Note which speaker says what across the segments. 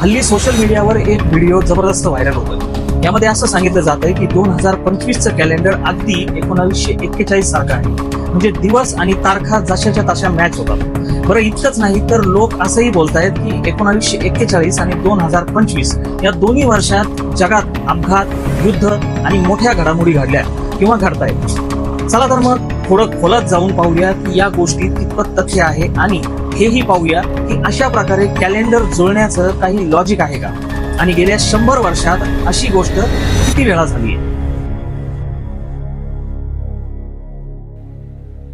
Speaker 1: हल्ली सोशल मीडियावर एक व्हिडिओ जबरदस्त व्हायरल होतोय. यामध्ये असं सांगितलं जात आहे की दोन हजार पंचवीसचं कॅलेंडर अगदी एकोणावीसशे एक्केचाळीस सारखं आहे. म्हणजे दिवस आणि तारखा जशाच्या तशा मॅच होतात. बरं इतकंच नाही तर लोक असंही बोलतायत की एकोणावीसशे एक्केचाळीस आणि दोन हजार पंचवीस या दोन्ही वर्षात जगात अपघात युद्ध आणि मोठ्या घडामोडी घडल्या किंवा घडतायत. चला तर मग थोडं खोलत जाऊन पाहूया की या गोष्टीत कितपत तथ्य आहे आणि हेही पाहूया की अशा प्रकारे कॅलेंडर जुळण्याचं काही लॉजिक आहे का? आणि गेल्या शंभर वर्षात अशी गोष्ट किती वेळा झाली आहे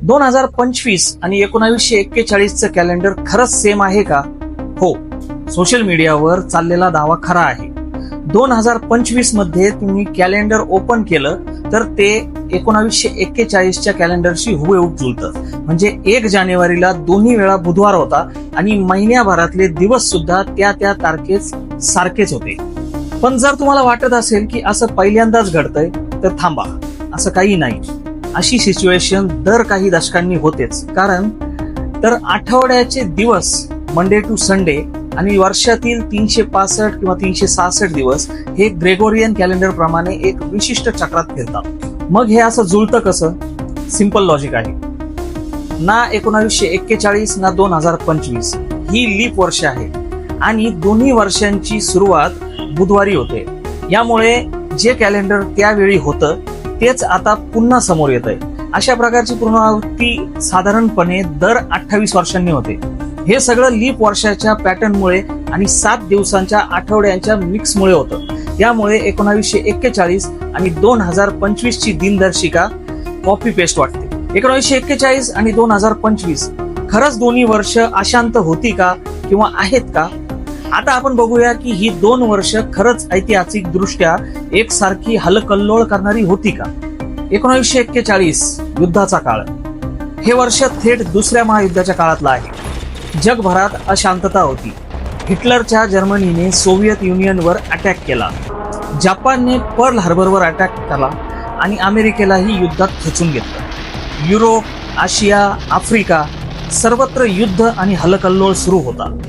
Speaker 1: दोन हजार पंचवीस आणि एकोणावीसशे एक्केचाळीसचं कॅलेंडर खरंच सेम आहे का? हो सोशल मीडियावर चाललेला दावा खरा आहे. दोन हजार पंचवीसमध्ये तुम्ही कॅलेंडर ओपन केलं तर ते एकोणावीसशे एक्केचाळीसच्या कॅलेंडरशी हुबेहूब जुळतं. म्हणजे एक जानेवारीला दोन्ही वेळा बुधवार होता आणि महिन्याभरातले दिवस सुद्धा त्या त्या तारखेच सारखेच होते. पण जर तुम्हाला वाटत असेल की असं पहिल्यांदाच घडतंय तर थांबा. असं काही नाही. अशी सिच्युएशन दर काही दशकांनी होतेच. कारण तर आठवड्याचे दिवस मंडे टू संडे आणि वर्षातील तीनशे पासष्ट किंवा तीनशे सहासष्ट दिवस हे ग्रेगोरियन कॅलेंडर प्रमाणे एक विशिष्ट चक्रात फिरतात. मग हे असं जुळतं कसं? सिंपल लॉजिक आहे. ना एकोणावीसशे एक्केचाळीस ना दोन हजार पंचवीस. ही लीप वर्ष आहे. आणि दोन्ही वर्षांची सुरुवात बुधवारी होते. यामुळे जे कॅलेंडर त्यावेळी होतं तेच आता पुन्हा समोर येत आहे अशा प्रकारची पुनरावृत्ती साधारणपणे दर अठ्ठावीस वर्षांनी होते. हे सगळं लीप वर्षाच्या पॅटर्नमुळे आणि सात दिवसांच्या आठवड्यांच्या मिक्समुळे होतं. यामुळे एकोणावीसशे एक्केचाळीस आणि दोन हजार पंचवीस ची दिनदर्शिका कॉपी पेस्ट वाटते. एकोणावीसशे एक्केचाळीस आणि दोन हजार पंचवीस खरंच दोन्ही वर्ष अशांत होती का किंवा आहेत का? आता आपण बघूया की ही दोन वर्ष खरंच ऐतिहासिक दृष्ट्या एकसारखी हलकल्लोळ करणारी होती का? एकोणीसशे एक्केचाळीस युद्धाचा काळ. हे वर्ष थेट दुसऱ्या महायुद्धाच्या काळातलं आहे. जगभरात अशांतता होती. हिटलरच्या जर्मनीने सोव्हिएत युनियनवर अटॅक केला. जपानने पर्ल हार्बरवर अटॅक केला आणि अमेरिकेलाही युद्धात खेचून घेतलं. युरोप आशिया आफ्रिका सर्वत्र युद्ध आणि हलकल्लोळ सुरू होता.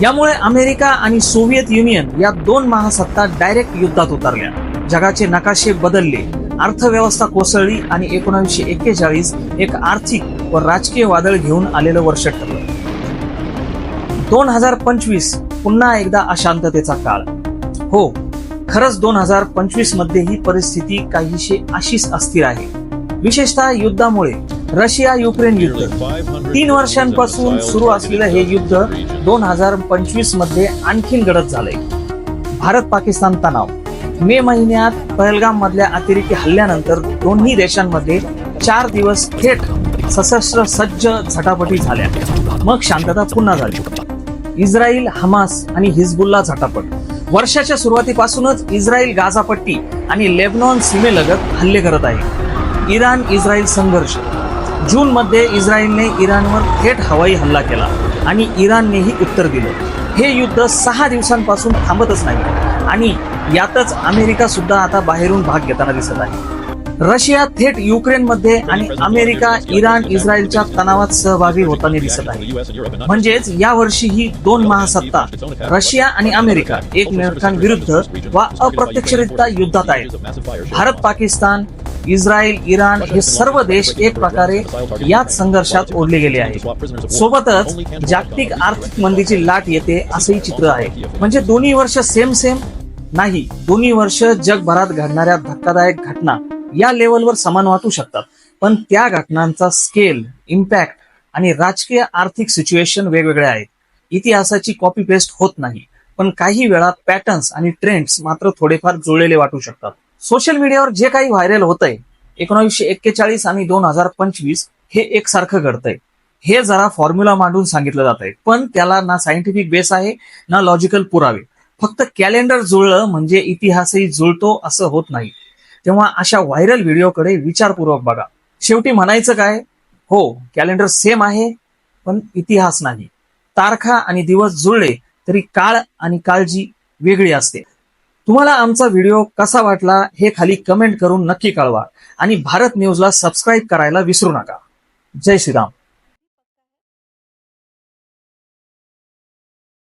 Speaker 1: यामुळे अमेरिका आणि सोव्हिएत युनियन या दोन महासत्ता डायरेक्ट युद्धात उतरल्या. जगाचे नकाशे बदलले. अर्थव्यवस्था कोसळली आणि एकोणीसशे एक्केचाळीस एक आर्थिक व राजकीय वादळ घेऊन आलेलं वर्ष ठरलं. दोन हजार पंचवीस पुन्हा एकदा अशांततेचा काळ. हो खरंच दोन हजार पंचवीसमध्ये ही परिस्थिती काहीशी अशीच अस्थिर आहे. विशेषतः युद्धामुळे रशिया युक्रेन युद्ध. तीन वर्षांपासून सुरू असलेलं हे युद्ध दोन हजार पंचवीसमध्ये आणखीन गडद झालंय. भारत पाकिस्तान तणाव. मे महिन्यात पहलगाम मधल्या अतिरेकी हल्ल्यानंतर दोन्ही देशांमध्ये चार दिवस थेट सशस्त्र सज्ज झटापटी झाल्या. मग शांतता पुन्हा झाली. इस्रायल हमास आणि हिजबुल्ला झटापट. वर्षाच्या सुरुवातीपासूनच इस्रायल गाझापट्टी आणि लेबनॉन सीमेलगत हल्ले करत आहे. इराण इस्रायल संघर्ष. जूनमध्ये इस्रायलने इराणवर थेट हवाई हल्ला केला आणि इराणनेही उत्तर दिलं. हे युद्ध सहा दिवसांपासून थांबतच नाही आणि यातच अमेरिका सुद्धा आता बाहेरून भाग घेताना दिसत आहे. रशिया थेट युक्रेनमध्ये आणि अमेरिका इराण इस्रायलच्या तणावात सहभागी होताना दिसत आहे. म्हणजेच या वर्षी ही दोन महासत्ता रशिया आणि अमेरिका एकमेकांविरुद्ध वा अप्रत्यक्षरित्या युद्धात आहेत. भारत पाकिस्तान इस्रायल इराण हे सर्व देश एक प्रकारे याच संघर्षात ओढले गेले आहेत. सोबतच जागतिक आर्थिक मंदीची लाट येते असंही चित्र आहे. म्हणजे दोन्ही वर्ष सेम सेम नाही दोन्ही वर्ष जगभरात घडणाऱ्या धक्कादायक घटना. या लेवलवर समान वाटू शकतात. पण त्या घटनांचा स्केल इम्पॅक्ट आणि राजकीय आर्थिक सिच्युएशन वेगवेगळे आहेत. इतिहासाची कॉपी पेस्ट होत नाही. पण काही वेळा पॅटर्न्स आणि ट्रेंड्स मात्र थोडेफार जुळलेले वाटू शकतात. सोशल मीडियावर जे काही व्हायरल होतंय एकोणीसशे एक्केचाळीस आणि दोन हजार पंचवीस हे एकसारखं घडतंय. हे जरा फॉर्म्युला मांडून सांगितलं जात आहे पण त्याला ना सायंटिफिक बेस आहे ना लॉजिकल पुरावे. फक्त कॅलेंडर जुळलं म्हणजे इतिहासही जुळतो असं होत नाही. तेव्हा अशा व्हायरल व्हिडिओकडे विचारपूर्वक बघा. शेवटी म्हणायचं काय? हो कॅलेंडर सेम आहे पण इतिहास नाही. तारखा आणि दिवस जुळले तरी काळ आणि काळजी वेगळी असते. तुम्हाला आमचा व्हिडिओ कसा वाटला हे खाली कमेंट करून नक्की कळवा. आणि भारत न्यूजला सबस्क्राईब करायला विसरू नका. जय श्रीराम.